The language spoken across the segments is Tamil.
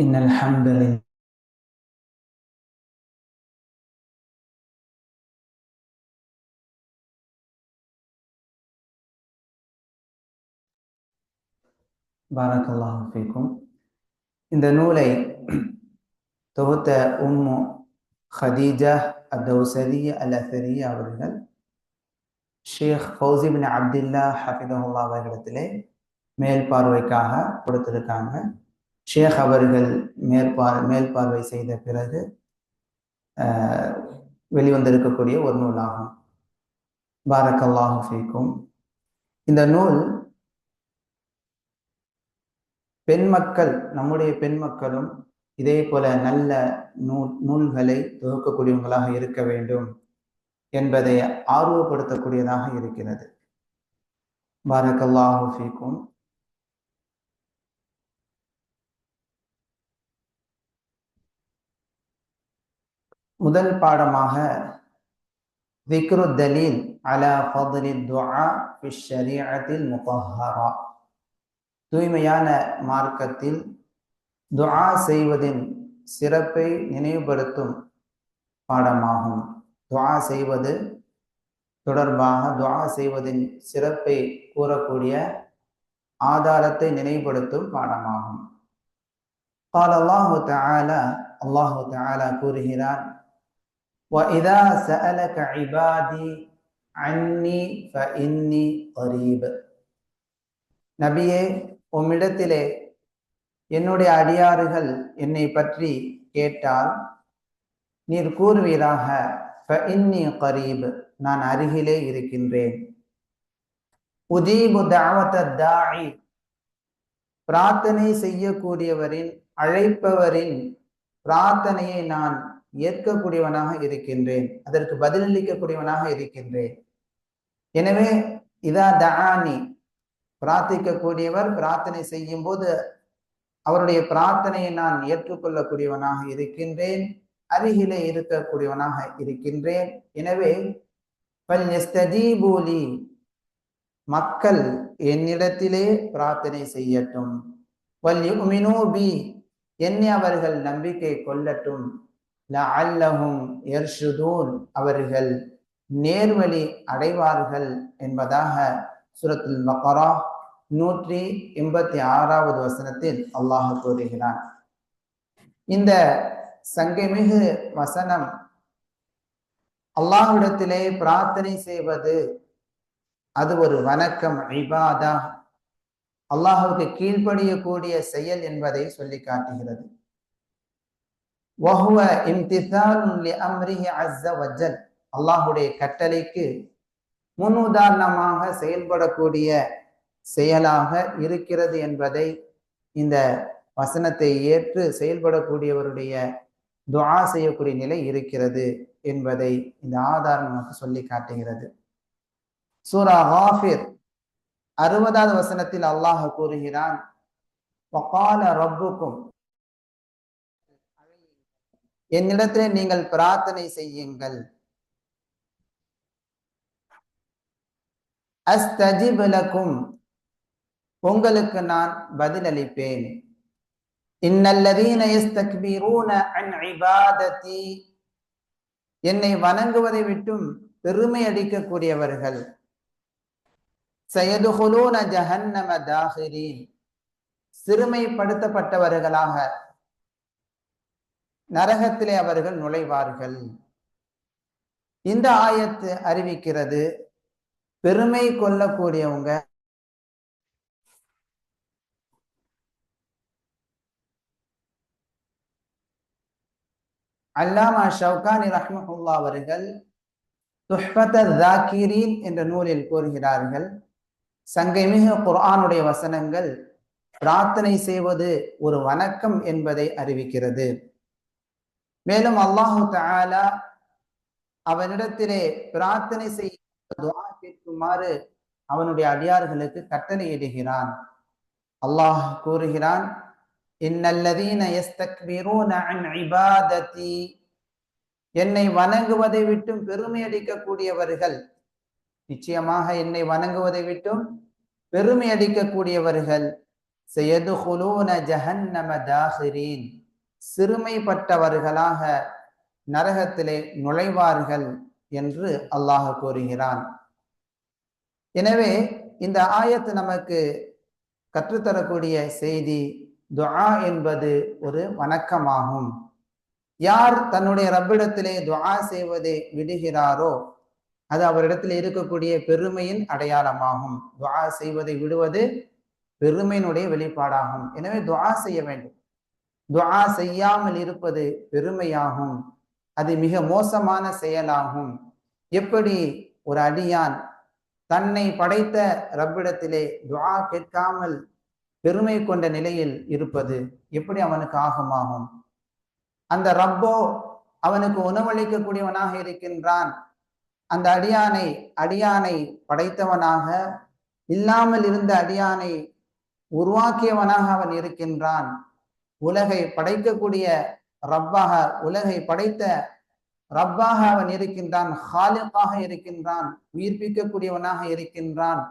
إن الحمد لله بارك الله فيكم இந்த நூலை தொகுத்த உம்மு ஹதீஜா அத்தௌசரிய அல் அசரிய அவர்கள் ஷேக் ஃபௌசிபின் அப்துல்லா ஹஃபிதஹுல்லா அவர்களிடத்திலே மேல் பார்வைக்காக கொடுத்திருக்காங்க ஷேக் அவர்கள் மேற்பார் மேற்பார்வை செய்த பிறகு வெளிவந்திருக்கக்கூடிய ஒரு நூலாகும். பாரக்கல்லாஹு ஃபீக்கும். இந்த நூல் பெண் மக்கள் நம்முடைய பெண் மக்களும் இதே போல நல்ல நூல் நூல்களை தொகுக்கக்கூடியவங்களாக இருக்க வேண்டும் என்பதை ஆர்வப்படுத்தக்கூடியதாக இருக்கிறது. பாரக்கல்லாஹு ஃபீக்கும். முதல் பாடமாக விக்ரு தலீல் அலா ஃபதுலி துஆ ஃபி ஷரீஅத்தில் முகஹரா தூய்மையான மார்க்கத்தில் துஆ செய்வதின் சிறப்பை நினைவுபடுத்தும் பாடமாகும். துஆ செய்வது தொடர்பாக துஆ செய்வதின் சிறப்பை கூறக்கூடிய ஆதாரத்தை நினைவுபடுத்தும் பாடமாகும். قال الله تعالى الله تعالى கூறுகிறான் وإذا سألك عبادي عني فإني قريب நபியே உம்மிடத்திலே என்னுடைய அடியாறுகள் என்னை பற்றி கேட்டால் நீர் கூறுவீராக இன்னி கரீப் நான் அருகிலே இருக்கின்றேன் உதீபு தாய் பிரார்த்தனை செய்யக்கூடியவரின் அழைப்பவரின் பிரார்த்தனையை நான் ஏற்கக்கூடியவனாக இருக்கின்றேன். அதற்கு பதிலளிக்கக்கூடியவனாக இருக்கின்றேன். எனவே இதா தஆனி பிரார்த்திக்கக்கூடியவர் பிரார்த்தனை செய்யும் போது அவருடைய பிரார்த்தனையை நான் ஏற்றுக்கொள்ளக்கூடியவனாக இருக்கின்றேன். அருகிலே இருக்கக்கூடியவனாக இருக்கின்றேன். எனவே பல்யஸ்தீபூலி மக்கள் என்னிடத்திலே பிரார்த்தனை செய்யட்டும். வல்யுமினூபி என்னை அவர்கள் நம்பிக்கை கொள்ளட்டும். லஅல்லஹும் எர்ஷுதூன் அவர்கள் நேர்வழி அடைவார்கள் என்பதாக சுரத்துல் மகரா நூற்றி எண்பத்தி ஆறாவது வசனத்தில் அல்லாஹ் கூறுகிறான். இந்த சங்கைமிகு வசனம் அல்லாஹ்விடத்திலே பிரார்த்தனை செய்வது அது ஒரு வணக்கம் இபாதா. அல்லாஹுக்கு கீழ்ப்படியக்கூடிய செயல் என்பதை சொல்லி காட்டுகிறது அல்லாஹுடைய கட்டளைக்கு முன் உதாரணமாக செயல்படக்கூடிய செயலாக இருக்கிறது என்பதை இந்த வசனத்தை ஏற்று செயல்படக்கூடியவருடைய துவா செய்யக்கூடிய நிலை இருக்கிறது என்பதை இந்த ஆதாரம் நமக்கு சொல்லி காட்டுகிறது. சூரா ஹாஃபிர் அறுபதாவது வசனத்தில் அல்லாஹ் கூறுகிறான் ரப்புக்கும் என்னிடத்திலே நீங்கள் பிரார்த்தனை செய்யுங்கள். அஸ்தஜிபலக்கும் உங்களுக்கு நான் பதிலளிப்பேன். என்னை வணங்குவதை விட்டும் பெருமை அடிக்கக்கூடியவர்கள். ஜஹன்னம சிறுமைப்படுத்தப்பட்டவர்களாக நரகத்திலே அவர்கள் நுழைவார்கள். இந்த ஆயத்து அறிவிக்கிறது பெருமை கொள்ளக்கூடியவங்க அல்லாமா ஷவுகானி ரஹ்மஹுல்லா அவர்கள் துஹ்பத தாக்கிரீன் என்ற நூலில் கூறுகிறார்கள். சங்கை மிக குர்ஆனுடைய வசனங்கள் பிரார்த்தனை செய்வது ஒரு வணக்கம் என்பதை அறிவிக்கிறது. மேலும் அல்லாஹு தாலா அவனிடத்திலே பிரார்த்தனை செய்ய துவா கேட்குமாறு அவனுடைய அடியார்களுக்கு கட்டளையிடுகிறான் அல்லாஹ் கூறுகிறான் இன்னல்லதீன யஸ்தக்பிரூன அன் இபாததி. என்னை வணங்குவதை விட்டும் பெருமை அடிக்கக்கூடியவர்கள் நிச்சயமாக என்னை வணங்குவதை விட்டும் பெருமை அடிக்கக்கூடியவர்கள் செய்யதுகுலூன ஜஹன்னம தாஹிரீன். சிறுமைப்பட்டவர்களாக நரகத்திலே நுழைவார்கள் என்று அல்லாஹ் கூறுகிறான். எனவே இந்த ஆயத்து நமக்கு கற்றுத்தரக்கூடிய செய்தி துஆ என்பது ஒரு வணக்கமாகும். யார் தன்னுடைய ரப்பிடத்திலே துஆ செய்வதை விடுகிறாரோ அது அவரிடத்தில் இருக்கக்கூடிய பெருமையின் அடையாளமாகும். துஆ செய்வதை விடுவது பெருமையினுடைய வெளிப்பாடாகும். எனவே துஆ செய்ய வேண்டும். துவா செய்யாமல் இருப்பது பெருமையாகும். அது மிக மோசமான செயலாகும். எப்படி ஒரு அடியான் தன்னை படைத்த ரப்பிடத்திலே துவா கேட்காமல் பெருமை கொண்ட நிலையில் இருப்பது எப்படி அவனுக்கு ஆகமாகும்? அந்த ரப்போ அவனுக்கு உணவளிக்கக்கூடியவனாக இருக்கின்றான். அந்த அடியானை அடியானை படைத்தவனாக இல்லாமல் இருந்த அடியானை உருவாக்கியவனாக அவன் இருக்கின்றான். உலகை படைக்கக்கூடிய ரப்பாக உலகை படைத்த ரப்பாக அவன் இருக்கின்றான் ஹாலிப்பாக இருக்கின்றான் உயிர்ப்பிக்கக்கூடியவனாக இருக்கின்றான்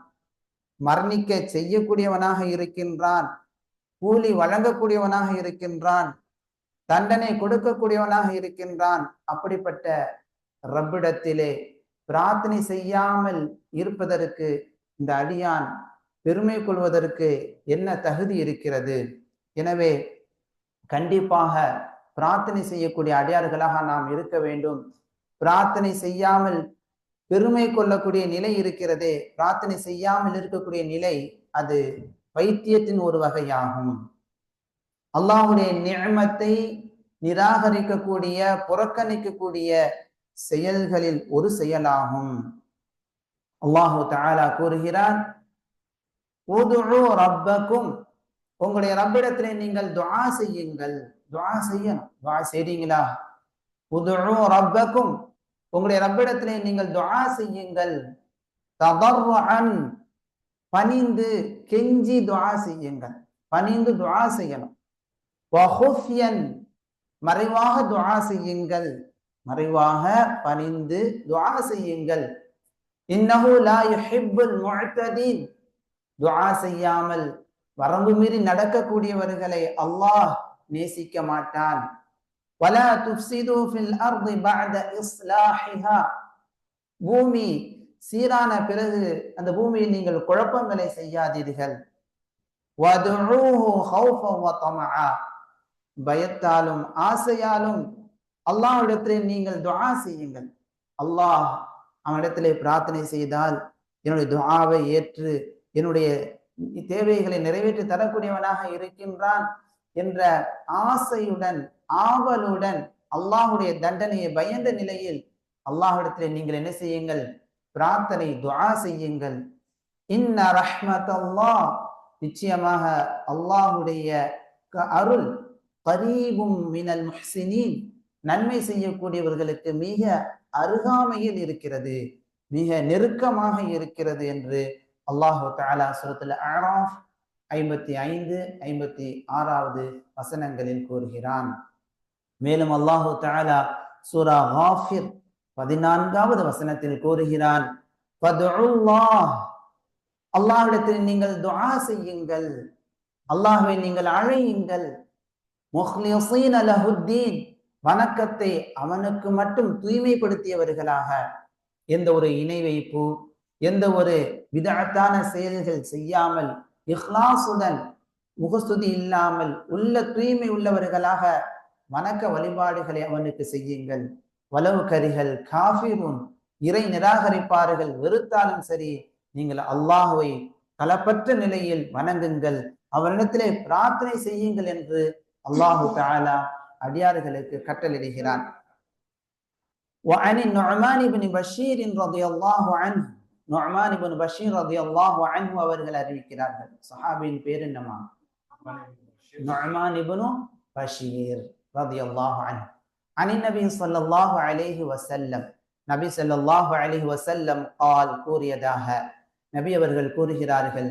மரணிக்க செய்யக்கூடியவனாக இருக்கின்றான் கூலி வழங்கக்கூடியவனாக இருக்கின்றான் தண்டனை கொடுக்கக்கூடியவனாக இருக்கின்றான். அப்படிப்பட்ட ரப்பிடத்திலே பிரார்த்தனை செய்யாமல் இருப்பதற்கு இந்த அடியான் பெருமை கொள்வதற்கு என்ன தகுதி இருக்கிறது? எனவே கண்டிப்பாக பிரார்த்தனை செய்யக்கூடிய அடியார்களாக நாம் இருக்க வேண்டும். பிரார்த்தனை செய்யாமல் பெருமை கொள்ளக்கூடிய நிலை இருக்கிறதே. பிரார்த்தனை செய்யாமல் இருக்கக்கூடிய நிலை அது வைத்தியத்தின் ஒரு வகையாகும். அல்லாஹுடைய நியமத்தை நிராகரிக்கக்கூடிய புறக்கணிக்கக்கூடிய செயல்களில் ஒரு செயலாகும். அல்லாஹு தாலா கூறுகிறார் ரப்பக்கும் உங்களுடைய ரப்பிடத்திலே நீங்கள் துவா செய்யுங்கள். துவா செய்யணும். துவா செய்றீங்களா? உதுழும் ரப்பக்கும். உங்களுடைய ரப்பிடத்திலே நீங்கள் துவா செய்யுங்கள். ததர்ருஅன் பணிந்து கெஞ்சி துவா செய்யுங்கள். பணிந்து துவா செய்யணும். வஹுஃபியன். மறைவாக துவா செய்யுங்கள். மறைவாக பணிந்து துவா செய்யுங்கள். இன்னஹு லா யுஹிப்புல் முஅ்ததீன் துஆ செய்யாமல் வரம்பு மீறி நடக்கக்கூடியவர்களை அல்லாஹ் நேசிக்க மாட்டான். பூமி சீரான பிறகு அந்த பூமியில் நீங்கள் குழப்பங்களை செய்யாதீர்கள். பயத்தாலும் ஆசையாலும் அல்லாஹ்விடத்திலே நீங்கள் துவா செய்யுங்கள். அல்லாஹ் அவனிடத்திலே பிரார்த்தனை செய்தால் என்னுடைய துவாவை ஏற்று என்னுடைய தேவைகளை நிறைவேற்றி தரக்கூடியவனாக இருக்கின்றான் என்ற ஆசையுடன் ஆவலுடன் அல்லாஹுடைய தண்டனையை பயந்த நிலையில் அல்லாஹிடத்தில் நீங்கள் என்ன செய்யுங்கள்? பிரார்த்தனை துவா செய்யுங்கள். இன்ன ரஹ்மத் அல்லாஹ் நிச்சயமாக அல்லாஹுடைய அருள் கரீபும் மினல் முஹ்சினின். நன்மை செய்யக்கூடியவர்களுக்கு மிக அருகாமையில் இருக்கிறது மிக நெருக்கமாக இருக்கிறது என்று அல்லாஹு தாலா சுரத்துல ஆராஃப் ஐம்பத்தி ஐந்து ஐம்பத்தி ஆறாவது வசனங்களில் கூறுகிறான். மேலும் அல்லாஹு தாலா சூரா ஹாஃபிர் பதினான்காவது வசனத்தில் கூறுகிறான் அல்லாஹ்விடத்தில் நீங்கள் துஆ செய்யுங்கள் அல்லாஹுவை நீங்கள் அழையுங்கள். முஹ்லிசீன் அலஹுத்தீன் வணக்கத்தை அவனுக்கு மட்டும் தூய்மைப்படுத்தியவர்களாக. எந்த ஒரு இணை வைப்பு எந்த ஒரு விதத்தான செயல்கள் செய்யாமல் இஹ்லாசுடன் முகஸ்துதி இல்லாமல் உள்ள தூய்மை உள்ளவர்களாக வணக்க வழிபாடுகளை அவனுக்கு செய்யுங்கள் வலவு கரிகள் காஃபிரும் இறை நிராகரிப்பார்கள் வெறுத்தாலும் சரி நீங்கள் அல்லாஹுவை களப்பற்ற நிலையில் வணங்குங்கள் அவனிடத்திலே பிரார்த்தனை செய்யுங்கள் என்று அல்லாஹு தாலா அடியார்களுக்கு கட்டளிடுகிறான் وعن النعمان بن بشير رضي الله عنه நொமான் இபன் பஷீர் ரதி அல்லாஹு அன்ஹு அவர்கள் அறிவிக்கிறார்கள். சஹாபியின் பேர் என்னமா நொமான் இபனு பஷீர் ரதி அல்லாஹு அன்ஹு. அனி நபி சொல்லல்லாஹு அலேஹி வசல்லம் நபி சொல்லல்லாஹு அலேஹி வசல்லம் ஆல் கூறியதாக நபி அவர்கள் கூறுகிறார்கள்.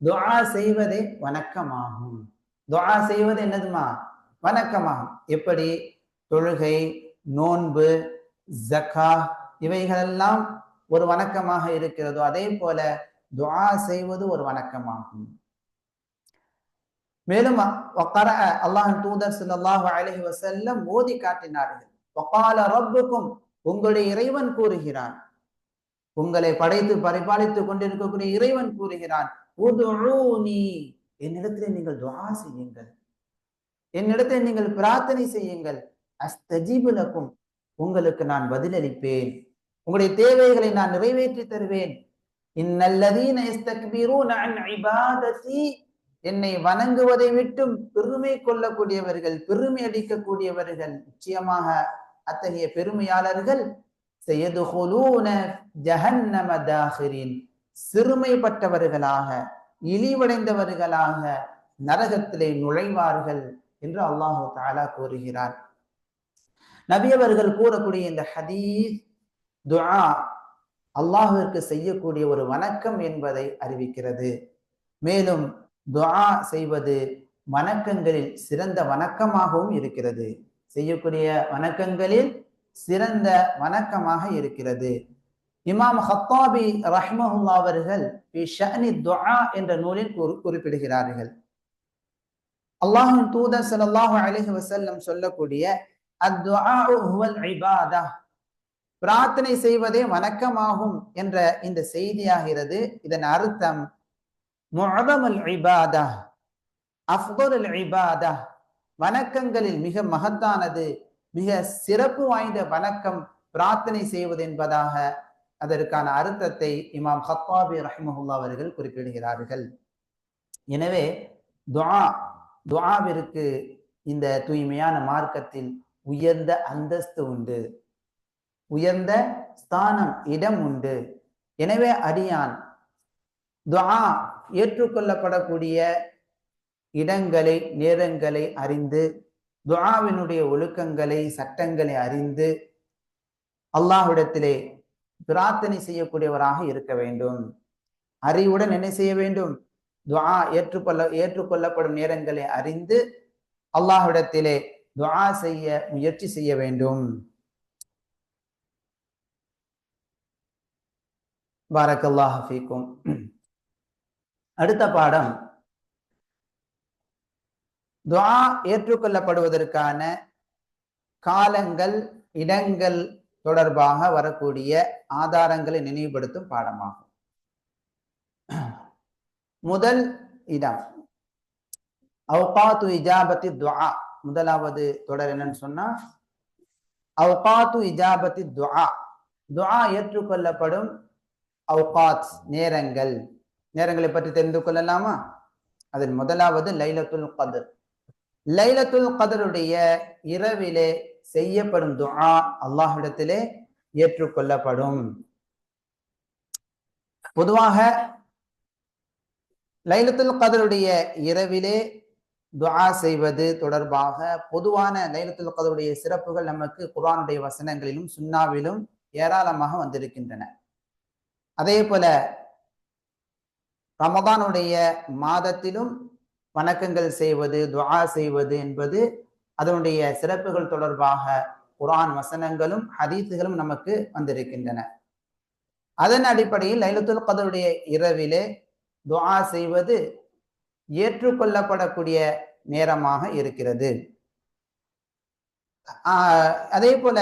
துஆ செய்வதே வணக்கமாகும். துஆ செய்வது என்னதுமா? வணக்கமாகும். எப்படி? தொழுகை நோன்பு ஜக்கா இவைகளெல்லாம் ஒரு வணக்கமாக இருக்கிறதோ அதே போல துஆ செய்வது ஒரு வணக்கமாகும். மேலும் அல்லாஹின் தூதர் ஸல்லல்லாஹு அலைஹி வசல்லம் ஓதி காட்டினார்கள். வகால ரப்புக்கும் உங்களுடைய இறைவன் கூறுகிறான். உங்களை படைத்து பரிபாலித்துக் கொண்டிருக்கக்கூடிய இறைவன் கூறுகிறான். என்னிடத்தில் நீங்கள் துவா செய்யுங்கள். என்னிடத்தில் நீங்கள் பிரார்த்தனை செய்யுங்கள். அஸ்தஜீபுலக்கும் உங்களுக்கு நான் பதிலளிப்பேன். உங்களுடைய தேவைகளை நான் நிறைவேற்றி தருவேன். என்னை வணங்குவதை விட்டும் பெருமை கொள்ளக்கூடியவர்கள் பெருமை அடிக்கக்கூடியவர்கள் நிச்சயமாக அத்தகைய பெருமையாளர்கள் செய்யதுகுலூன சிறுமைப்பட்டவர்களாக இழிவடைந்தவர்களாக நரகத்திலே நுழைவார்கள் என்று அல்லாஹு தாலா கூறுகிறார். நபியவர்கள் கூறக்கூடிய இந்த ஹதீஸ் துஆ அல்லாஹுவிற்கு செய்யக்கூடிய ஒரு வணக்கம் என்பதை அறிவிக்கிறது. மேலும் துஆ செய்வது வணக்கங்களில் சிறந்த வணக்கமாகவும் இருக்கிறது. செய்யக்கூடிய வணக்கங்களில் சிறந்த வணக்கமாக இருக்கிறது. இமாம் ஹத்தாபி ரஹ்மஹுல்லா அவர்கள் துஆ என்ற நூலில் குறிப்பிடுகிறார்கள். அல்லாஹின் தூதர் ஸல்லல்லாஹு அலைஹி வசல்லம் சொல்லக்கூடிய பிரார்த்தனை செய்வதே வணக்கமாகும் என்ற இந்த செய்தியாகிறது. இதன் அர்த்தம் முஅதமுல் இபாதா அஃதலுல் இபாதா. வணக்கங்களில் மிக மகத்தானது மிக சிறப்பு வாய்ந்த வணக்கம் பிரார்த்தனை செய்வது என்பதாக அதற்கான அர்த்தத்தை இமாம் ஹத்தாபி ரஹ்மஹுல்லா அவர்கள் குறிப்பிடுகிறார்கள். எனவே துவா துவாவிற்கு இந்த தூய்மையான மார்க்கத்தில் உயர்ந்த அந்தஸ்து உண்டு. உயர்ந்த ஸ்தானம் இடம் உண்டு. எனவே அடியான் துவா ஏற்றுக்கொள்ளப்படக்கூடிய இடங்களை நேரங்களை அறிந்து துவாவினுடைய ஒழுக்கங்களை சட்டங்களை அறிந்து அல்லாஹ்விடத்திலே பிரார்த்தனை செய்யக்கூடியவராக இருக்க வேண்டும். அறிவுடன் என்ன செய்ய வேண்டும்? துவா ஏற்றுக்கொள்ள ஏற்றுக்கொள்ளப்படும் நேரங்களை அறிந்து அல்லாஹ்விடத்திலே துவா செய்ய முயற்சி செய்ய வேண்டும். பாரக்கல்லா ஹஃபீக்கும் அடுத்த பாடம். துவா ஏற்றுக்கொள்ளப்படுவதற்கான காலங்கள் இடங்கள் தொடர்பாக வரக்கூடிய ஆதாரங்களை நினைவுபடுத்தும் பாடமாகும். முதல் இடம். அவுகாத்து இஜாபத்தி துவா முதலாவது தொடர் என்னன்னு சொன்னா அவுகாத்து இஜாபத்தி துஆ. துஆ ஏற்றுக்கொள்ளப்படும் அவுகாத் நேரங்கள். நேரங்களை பற்றி தெரிந்து கொள்ளலாமா? அதில் முதலாவது லைலத்துல் கதர். லைலத்துல் கதருடைய இரவிலே செய்யப்படும் துஆ அல்லாஹ்விடத்திலே ஏற்றுக்கொள்ளப்படும். பொதுவாக லைலத்துல் கதருடைய இரவிலே துவா செய்வது தொடர்பாக பொதுவான லைலத்துல் கதருடைய சிறப்புகள் நமக்கு குரானுடைய வசனங்களிலும் சுண்ணாவிலும் ஏராளமாக வந்திருக்கின்றன. அதே போல ரமதானுடைய மாதத்திலும் வணக்கங்கள் செய்வது துவா செய்வது என்பது அதனுடைய சிறப்புகள் தொடர்பாக குரான் வசனங்களும் ஹதீத்துகளும் நமக்கு வந்திருக்கின்றன. அதன் அடிப்படையில் லைலத்துல் கதருடைய இரவிலே துவா செய்வது ஏற்றுக்கொள்ளப்படக்கூடிய நேரமாக இருக்கிறது அதே போல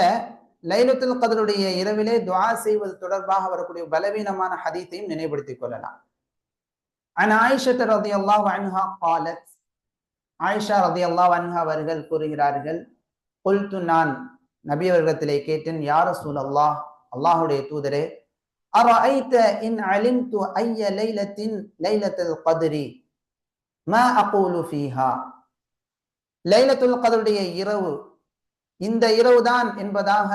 லைலத்துல் கதருடைய இரவிலே துஆ செய்வது தொடர்பாக வரக்கூடிய பலவீனமான ஹதீத்தையும் நினைவுபடுத்திக் கொள்ளலாம் عن عائشة رضي الله عنها قالت ஆயிஷா ரதி அல்லாஹ் அன்ஹா அவர்கள் கூறுகிறார்கள் கொல்து நான் நபி அவர்களிடத்திலே கேட்டேன் யார சூல் அல்லாஹ் அல்லாஹுடைய தூதரே أرأيت إن علمت أي ليلة ليلة القدر மா அகூலு ஃபீஹா. லைலத்துல் கதருடைய இரவு. இந்த இரவு தான் என்பதாக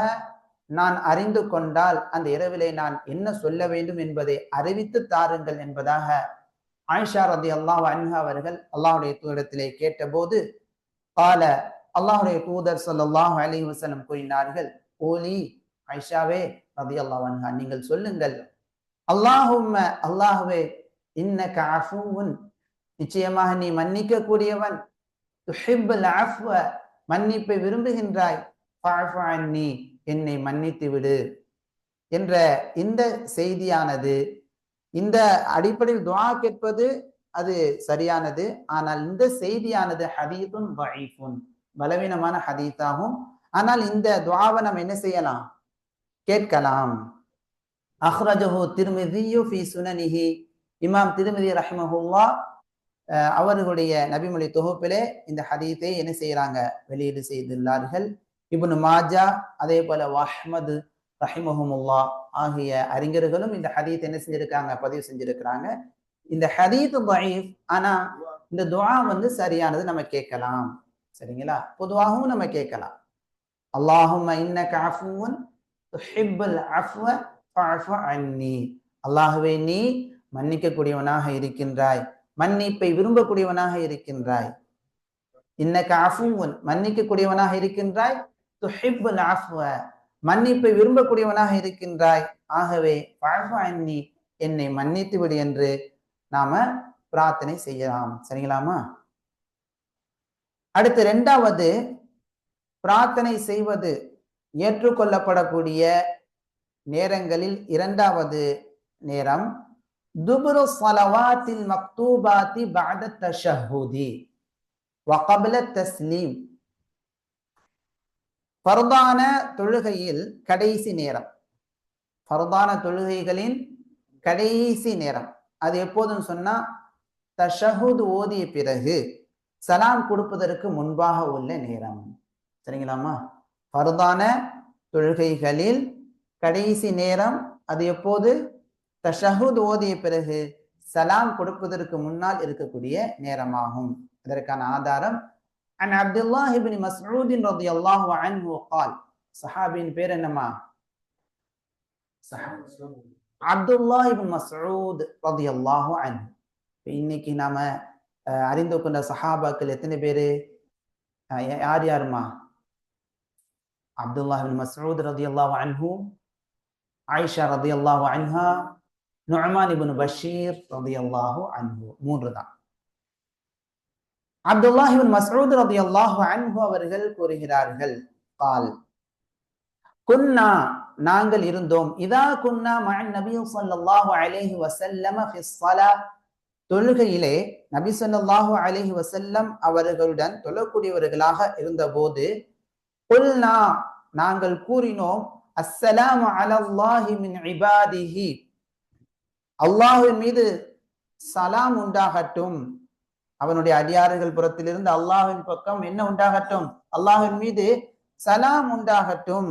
நான் அறிந்து கொண்டால் அந்த இரவிலே நான் என்ன சொல்ல வேண்டும் என்பதை அறிவித்து தாருங்கள் என்பதாக ஆயிஷா ரதி அல்லாஹ் அன்ஹா அவர்கள் அல்லாஹுடைய தூதரத்திலே கேட்டபோது கால அல்லாஹுடைய தூதர் சொல்லாஹ் அலி வசனம் கூறினார்கள் ஓலி ஆயிஷாவே ரதி அல்லாஹ் அன்ஹா நீங்கள் சொல்லுங்கள். அல்லாஹும் அல்லாஹுவே இன்ன காஃபூன் நிச்சயமாக நீ மன்னிக்க கூடியவன் மன்னிப்பை விரும்புகின்றாய். ஃபஅஃபு என்னை மன்னித்து விடு என்ற இந்த செய்தியானது இந்த அடிப்படையில் துவா கேட்பது அது சரியானது. ஆனால் இந்த செய்தியானது ஹதீதும் வஈஃபுன் பலவீனமான ஹதீத்தாகும் ஆனால் இந்த துவாவை நம்ம என்ன செய்யலாம்? கேட்கலாம். அஹ்ரஜஹு திருமிதியு ஃபி சுனனிஹி இமாம் திருமதி ரஹ்மஹுல்லா அவர்களுடைய நபிமொழி தொகுப்பிலே இந்த ஹதீத்தை என்ன செய்யறாங்க? வெளியீடு செய்துள்ளார்கள். இப்னு மாஜா அதே போல வஹ்மது ரஹிமஹமுல்லா ஆகிய அறிஞர்களும் இந்த ஹதீத் என்ன செஞ்சிருக்காங்க? பதிவு செஞ்சிருக்கிறாங்க. இந்த ஹதீத் தயீஃப் ஆனா இந்த துவா வந்து சரியானது நம்ம கேட்கலாம். சரிங்களா? பொதுவாகவும் நம்ம கேட்கலாம். அல்லாஹும் இன்னக அஃபுவன் துஹிப்புல் அஃவ ஃபஅஃபு அன்னி. அல்லாஹுவே நீ மன்னிக்கக்கூடியவனாக இருக்கின்றாய். மன்னிப்பை விரும்பக்கூடியவனாக இருக்கின்றாய். இன்னக்கு அஃபுவன் மன்னிக்கக்கூடியவனாக இருக்கின்றாய். துஹிப்புல் அஃவ மன்னிப்பை விரும்பக்கூடியவனாக இருக்கின்றாய். ஆகவே ஃபஅஃபு அன்னி என்னை மன்னித்து விடு என்று நாம பிரார்த்தனை செய்யலாம். சரிங்களாமா அடுத்து ரெண்டாவது பிரார்த்தனை செய்வது ஏற்றுக்கொள்ளப்படக்கூடிய நேரங்களில் இரண்டாவது நேரம் துபுரு சலவாத்தில் மக்தூபாத்தி பஅத தஷஹுதி வகபல தஸ்லீம் ஃபர்தான தொழுகையில் கடைசி நேரம். ஃபர்தான தொழுகைகளின் கடைசி நேரம். அது எப்போதும் சொன்னா தஷஹுத் ஓதிய பிறகு சலாம் கொடுப்பதற்கு முன்பாக உள்ள நேரம். சரிங்களாமா ஃபர்தான தொழுகைகளில் கடைசி நேரம் அது எப்போது? தஷஹுத் ஓதிய பிறகு சலாம் கொடுப்பதற்கு முன்னால் இருக்கக்கூடிய நேரமாகும். அதற்கான ஆதாரம் அன் அப்துல்லாஹ் இபின் மஸ்ரூதின் ரதி அல்லாஹ் அன்ஹு கால். சஹாபியின் பேர் என்னமா அப்துல்லாஹ் இபின் மஸ்ரூத் ரதி அல்லாஹ் அன்ஹு இன்னைக்கு நாம அறிந்து கொண்ட சஹாபாக்கள் எத்தனை பேரு? யார் யாருமா அப்துல்லாஹின் மசூத் ரதி அல்லாஹ் அன்ஹூ ஆயிஷா ரதி அல்லாஹ் அன்ஹா நுஹமான் இபின் பஷீர் ரதி அல்லாஹு அன்பு மூன்று தான் அப்துல்லாஹிபின் மசூத் ரதி அல்லாஹு அன்பு அவர்கள் கூறுகிறார்கள். கால் குன்னா நாங்கள் இருந்தோம். இதா குன்னா மகன் நபி சொல்லாஹு அலேஹி வசல்லம தொழுகையிலே நபி சொல்லாஹு அலஹி வசல்லம் அவர்களுடன் தொழக்கூடியவர்களாக இருந்தபோது நாங்கள் கூறினோம் அஸ்ஸலாமு அலல்லாஹி மின் இபாதிஹி. அல்லாஹுவின் மீது சலாம் உண்டாகட்டும். அவனுடைய அடியாறுகள் புறத்திலிருந்து அல்லாஹின் பக்கம் என்ன உண்டாகட்டும்? அல்லாஹ்வின் மீது சலாம் உண்டாகட்டும்.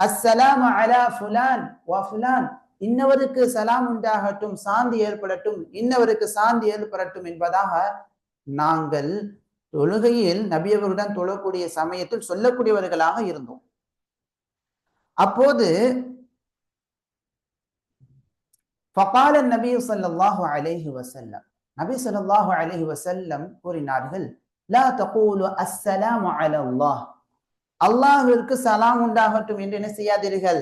அஸ்ஸலாம் அலா ஃபுலான் வா ஃபுலான். இன்னவருக்கு சலாம் உண்டாகட்டும் சாந்தி ஏற்படட்டும் இன்னவருக்கு சாந்தி ஏற்படட்டும் என்பதாக நாங்கள் தொழுகையில் நபியவருடன் தொழக்கூடிய சமயத்தில் சொல்லக்கூடியவர்களாக இருந்தோம். அப்போது ஃபகால நபி சல்லாஹு அலேஹி வசல்லம் நபி சொல்லாஹு அலஹி வசல்லம் கூறினார்கள் லா தகூலு அஸ்ஸலாம் அலல்லாஹ் அல்லாஹிற்கு சலாம் உண்டாகட்டும் என்று என்ன செய்யாதீர்கள்?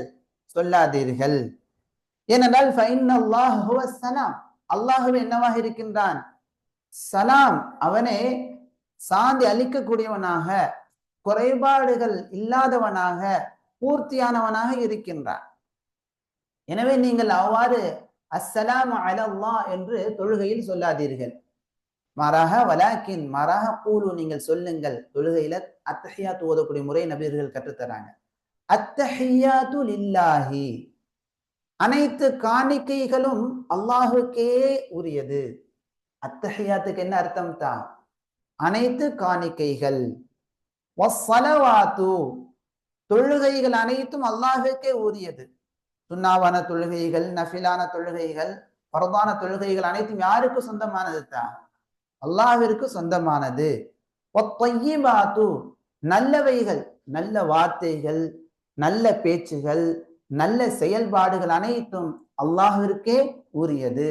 சொல்லாதீர்கள். ஏனென்றால் ஃபைன் அல்லாஹ் சலாம் அல்லாஹுவே என்னவாக இருக்கின்றான்? சலாம் அவனே சாந்தி அளிக்கக்கூடியவனாக குறைபாடுகள் இல்லாதவனாக பூர்த்தியானவனாக இருக்கின்றான். எனவே நீங்கள் அவ்வாறு அஸ்ஸலாமு அலல்லா என்று தொழுகையில் சொல்லாதீர்கள். மாறாக வலாக்கின் மாறாக கூலு நீங்கள் சொல்லுங்கள். தொழுகையில அத்தஹியாத்து ஓதக்கூடிய முறை நபீர்கள் கற்றுத்தராங்க. அத்தஹியாத்து லில்லாஹி. அனைத்து காணிக்கைகளும் அல்லாஹுக்கே உரியது. அத்தஹியாத்துக்கு என்ன அர்த்தம் தான் அனைத்து காணிக்கைகள். தொழுகைகள் அனைத்தும் அல்லாஹுக்கே உரியது. சுண்ணாவான தொழுகைகள் நஃபிலான தொழுகைகள் பரதான தொழுகைகள் அனைத்தும் யாருக்கு சொந்தமானது தான் அல்லாவிற்கு சொந்தமானது. பாத்து நல்லவைகள் நல்ல வார்த்தைகள் நல்ல பேச்சுகள் நல்ல செயல்பாடுகள் அனைத்தும் அல்லாஹிற்கே உரியது.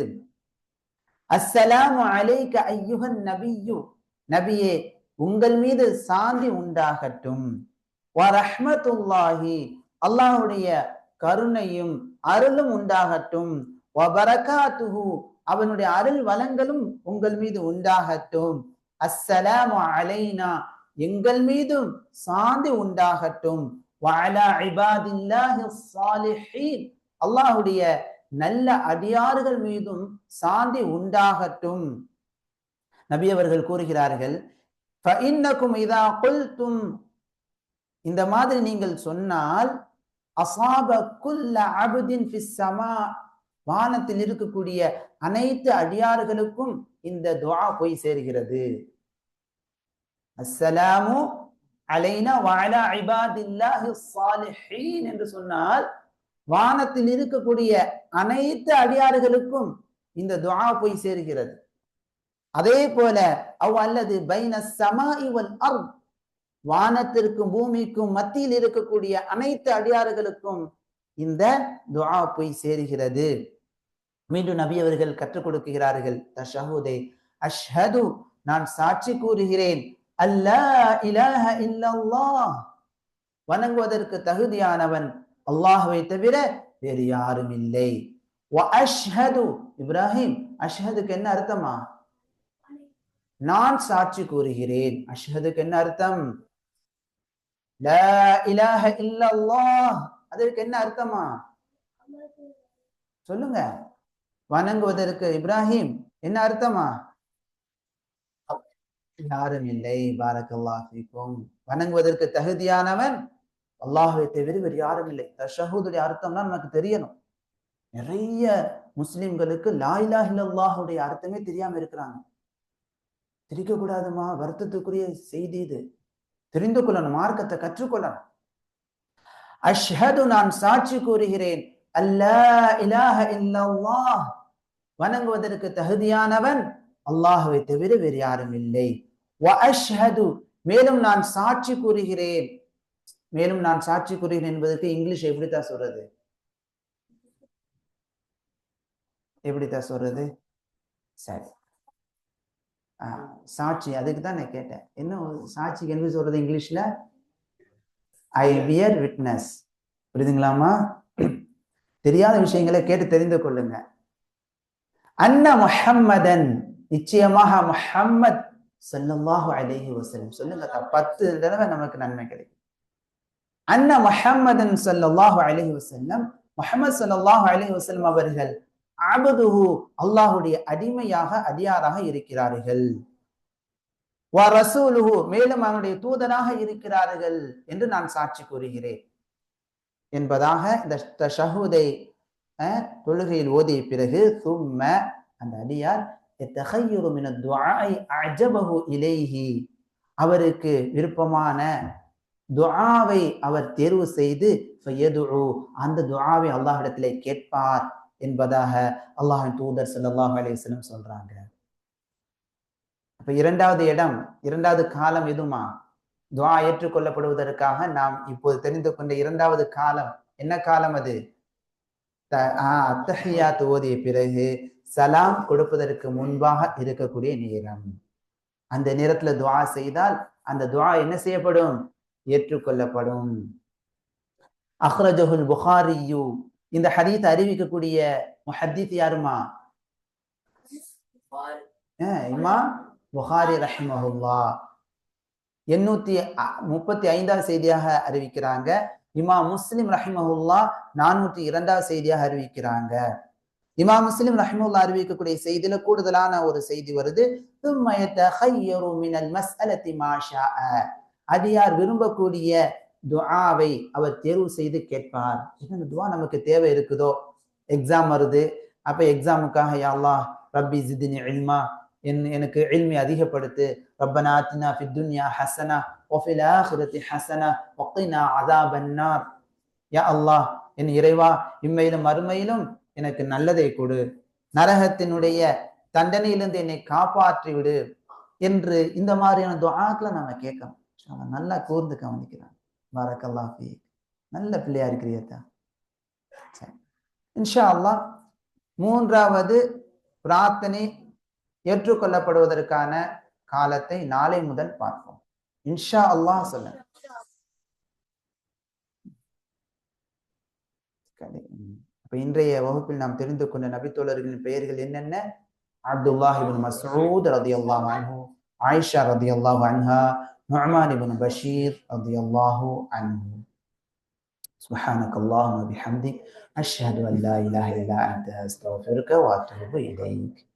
அஸ்ஸலாமு அலைக ஐயுகன் நபியு. நபியே உங்கள் மீது சாந்தி உண்டாகட்டும். வரஹ்மத்துல்லாஹி அல்லாஹ்வுடைய கருணையும் அருளும் உண்டாகட்டும். வபரகாத்துஹு அவனுடைய அருள் வளங்களும் உங்கள் மீது உண்டாகட்டும். அஸ்ஸலாம் அலைனா எங்கள் மீதும் சாந்தி உண்டாகட்டும். அல்லாஹுடைய நல்ல அடியார்கள் மீதும் சாந்தி உண்டாகட்டும். நபி அவர்கள் கூறுகிறார்கள் இந்த மாதிரி நீங்கள் சொன்னால் அசாப குல்ல அபுதின் சமா. வானத்தில் இருக்கக்கூடிய அனைத்து அடியார்களுக்கும் இந்த துவா போய் சேர்கிறது. அஸ்ஸலாமு அலைனா வஅலா இபாதில்லாஹி ஸாலிஹீன் என்று சொன்னால் வானத்தில் இருக்கக்கூடிய அனைத்து அடியார்களுக்கும் இந்த துவா போய் சேர்கிறது. அதே போல அவ் அல்லது பைன சமா இவன் அர்த் வானத்திற்கும் பூமிக்கும் மத்தியில் இருக்கக்கூடிய அனைத்து அடியாறுகளுக்கும் இந்த துவா போய் சேருகிறது. மீண்டும் நபி அவர்கள் கற்றுக் கொடுக்கிறார்கள். தஷஹுதே அஷ்ஹது நான் சாட்சி கூறுகிறேன். அல்லா இலாஹ இல்லல்லாஹ். வணங்குவதற்கு தகுதியானவன் அல்லாஹுவை தவிர வேறு யாரும் இல்லை. அஷ்ஹது இப்ராஹிம் அஷ்ஹதுக்கு என்ன அர்த்தமா? நான் சாட்சி கூறுகிறேன். அஷ்ஹதுக்கு என்ன அர்த்தம்? அதற்கு என்ன அர்த்தமா? சொல்லுங்க. வணங்குவதற்கு இப்ராஹிம் என்ன அர்த்தமா? யாரும் இல்லை. பாரக்கல்லாஹ் வணங்குவதற்கு தகுதியானவன் அல்லாஹை தவிர வேறு யாரும் இல்லை. தஷஹூதுடைய அர்த்தம்னா நமக்கு தெரியணும். நிறைய முஸ்லிம்களுக்கு லா இல்லாஹுடைய அர்த்தமே தெரியாம இருக்கிறாங்க. திரிக்க கூடாதுமா வருத்தத்துக்குரிய செய்தி இது. தெரிந்து கொள்ளணும் மார்க்கத்தை கற்றுக்கொள்ளணும் அஷ்ஹது நான் சாட்சி கூறுகிறேன். அல்லாஹ் இலாஹ இல்லல்லாஹ். வணங்குவதற்கு தகுதியானவன் அல்லாஹுவை தவிர வேறு யாரும் இல்லை. அஷ்ஹது மேலும் நான் சாட்சி கூறுகிறேன். மேலும் நான் சாட்சி கூறுகிறேன் என்பதற்கு இங்கிலீஷ் எப்படித்தான் சொல்றது? எப்படித்தான் சொல்றது? சரி. சாட்சி. அதுக்கு தான் நான் கேட்டேன். என்ன சாட்சிக்கு என்ன சொல்றது இங்கிலீஷ்ல? ஐ வியர் விட்னஸ் புரியுதுங்களாமா தெரியாத விஷயங்களை கேட்டு தெரிந்து கொள்ளுங்க. அன்ன முஹம்மதன். நிச்சயமாக முஹம்மத் சொல்லல்லாஹு அலேஹி வசலம் சொல்லுங்க பத்து தடவை நமக்கு நன்மை கிடைக்கும். அன்ன முஹம்மதன் சொல்லல்லாஹு அலேஹி வசல்லம் முஹம்மது ஸல்லல்லாஹு அலேஹி வஸல்லம் அவர்கள் அபதுஹு அல்லாஹுடைய அடிமையாக அடியாராக இருக்கிறார்கள். வ ரசூலுஹு மேலும் அவனுடைய தூதனாக இருக்கிறார்கள் என்று நான் சாட்சி கூறுகிறேன். என்பதாக இந்த ஷஹூதை தொழுகையில் ஓதிய பிறகு சும்ம அந்த அடியார் இலேஹி. அவருக்கு விருப்பமான துஆவை அவர் தேர்வு செய்து அந்த துஆவை அல்லாஹிடத்திலே கேட்பார். என்பதாக அல்லாஹின் தூதர் ஸல்லல்லாஹு அலிஸ்லம் சொல்றாங்க. அப்ப இரண்டாவது இடம் இரண்டாவது காலம் எதுமா? துவா ஏற்றுக்கொள்ளப்படுவதற்காக நாம் இப்போது தெரிந்து கொண்ட இரண்டாவது காலம் என்ன காலம் அது? த- ஆஹ் ஓதிய பிறகு சலாம் கொடுப்பதற்கு முன்பாக இருக்கக்கூடிய நேரம். அந்த நேரத்துல துவா செய்தால் அந்த துவா என்ன செய்யப்படும்? ஏற்றுக்கொள்ளப்படும். அஹ்ரஜஹுல் புகாரியு இந்த ஹதீத்தை அறிவிக்கக்கூடிய முஹத்தீத் யாருமா? இம்மா? புகாரி ரஹிமஹுல்லா. எண்ணூத்தி முப்பத்தி ஐந்தாவது செய்தியாக அறிவிக்கிறாங்க. இமா முஸ்லிம் ரஹிமஹுல்லா நானூத்தி இரண்டாவது செய்தியாக அறிவிக்கிறாங்க. இமா முஸ்லிம் ரஹிமுல்லா அறிவிக்கக்கூடிய செய்தியில கூடுதலான ஒரு செய்தி வருது. அடியார் விரும்பக்கூடிய துஆவை அவர் தேர்வு செய்து கேட்பார். என்ன துவா நமக்கு தேவை இருக்குதோ? எக்ஸாம் வருது. அப்ப எக்ஸாமுக்காக யாழ்லா ரப்பி ஜிதினி இல்மா. என் எனக்கு இல்மி அதிகப்படுத்து. ரப்பனா தினா ஃபித்துன்யா ஹசனா ஒஃபிலா ஆஹிரத்தி ஹசனா ஒக்கினா அதா பன்னார் யா அல்லாஹ் என் இறைவா இம்மையிலும் மறுமையிலும் எனக்கு நல்லதை கொடு. நரகத்தினுடைய தண்டனையிலிருந்து என்னை காப்பாற்றி விடு. என்று இந்த மாதிரியான துவாக்களை நம்ம கேட்கணும். அவன் நல்லா கூர்ந்து கவனிக்கிறான் பாரக்கல்லாஹ் ஃபீக். நல்ல பிள்ளையா இருக்கிறியத்தா சரி. இன்ஷா அல்லா மூன்றாவது பிரார்த்தனை ஏற்றுக்கொள்ளப்படுவதற்கான காலத்தை நாளை முதல் பார்ப்போம். இன்ஷா அல்லாஹ் சொல்லுங்க அப்ப இன்றைய வகுப்பில் நாம் தெரிந்து கொண்ட நபித்தோழர்களின் பெயர்கள் என்னென்ன? அப்துல்லாஹிபின் மசூத் ரதி அல்லாஹ் அன்ஹு ஆயிஷா ரதி அல்லாஹ் அன்ஹா نعمان بن بشير رضي الله عنه. سبحانك اللهم وبحمدك أشهد أن لا إله إلا أنت أستغفرك وأتوب إليك.